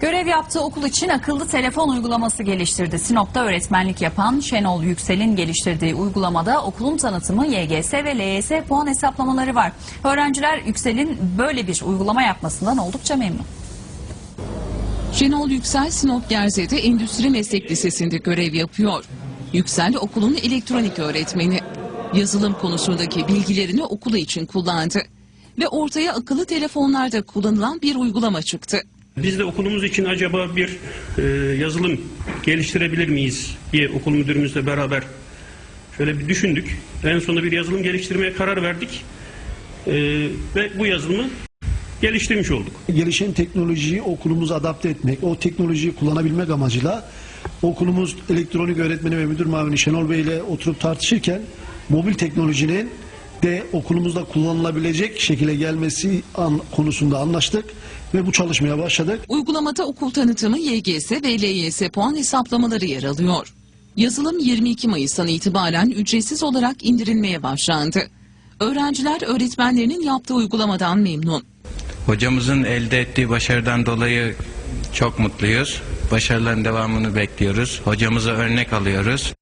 Görev yaptığı okul için akıllı telefon uygulaması geliştirdi. Sinop'ta öğretmenlik yapan Şenol Yüksel'in geliştirdiği uygulamada okulun tanıtımı, YGS ve LYS puan hesaplamaları var. Öğrenciler Yüksel'in böyle bir uygulama yapmasından oldukça memnun. Şenol Yüksel Sinop Gerze'de Endüstri Meslek Lisesi'nde görev yapıyor. Yüksel okulun elektronik öğretmeni. Yazılım konusundaki bilgilerini okulu için kullandı. Ve ortaya akıllı telefonlarda kullanılan bir uygulama çıktı. Biz de okulumuz için acaba bir e, yazılım geliştirebilir miyiz diye okul müdürümüzle beraber şöyle bir düşündük. En sonunda bir yazılım geliştirmeye karar verdik. E, ve bu yazılımı geliştirmiş olduk. gelişen teknolojiyi okulumuza adapte etmek, o teknolojiyi kullanabilmek amacıyla okulumuz elektronik öğretmeni ve müdür mavini Şenol Bey ile oturup tartışırken mobil teknolojinin de okulumuzda kullanılabilecek şekilde gelmesi an- konusunda anlaştık ve bu çalışmaya başladık. Uygulamada okul tanıtımı, YGS ve LYS puan hesaplamaları yer alıyor. Yazılım 22 Mayıs'tan itibaren ücretsiz olarak indirilmeye başlandı. Öğrenciler öğretmenlerinin yaptığı uygulamadan memnun. Hocamızın elde ettiği başarıdan dolayı çok mutluyuz. Başarıların devamını bekliyoruz. Hocamıza örnek alıyoruz.